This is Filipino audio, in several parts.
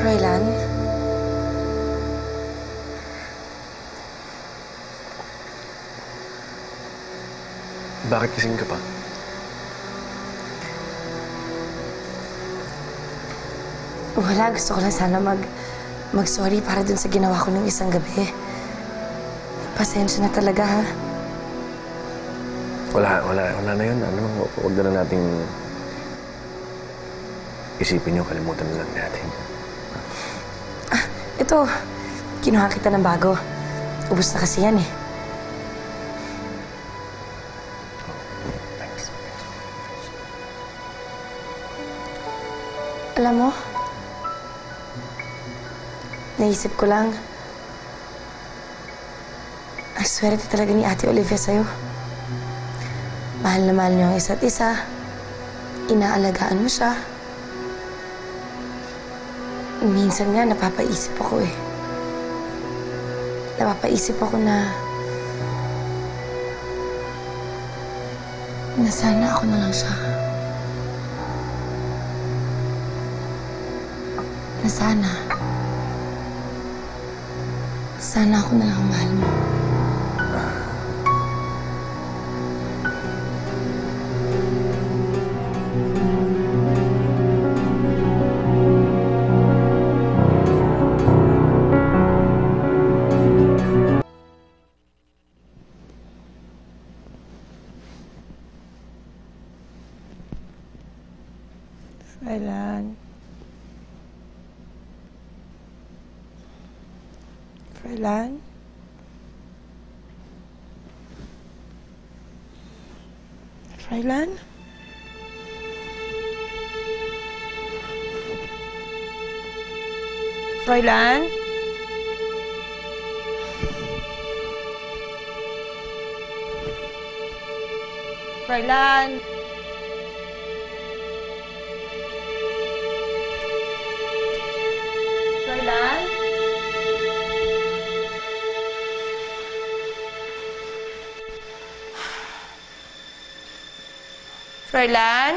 Froilan? Bakit kasing ka pa? Wala, gusto ko lang sana mag... mag-sorry para dun sa ginawa ko nung isang gabi. Pasensya na talaga, ha? Wala, wala, wala na yun. Ano, hu- huwag na lang nating isipin yung kalimutan na lang natin. Ito, kinuha kita ng bago. Ubus na kasi yan, eh. Alam mo, naisip ko lang, ang swerte talaga ni Ate Olivia sa'yo. Mahal na mahal niyo ang isa't isa. Inaalagaan mo siya. Minsan nga, napapaisip ako eh. Napapaisip ako na... na sana ako na lang siya. Na sana... Sana ako na lang ang mahal mo. Kailan? Kailan? Kailan? Fräulein? Fräulein? Froylan?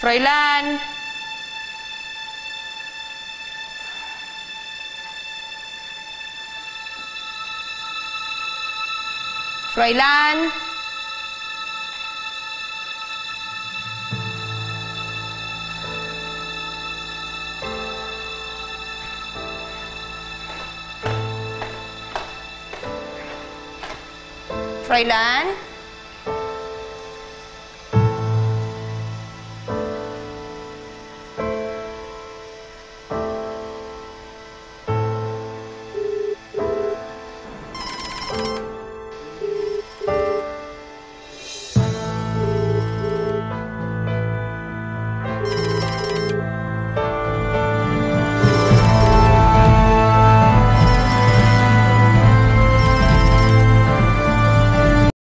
Froylan? Froylan? Froylan? Froylan?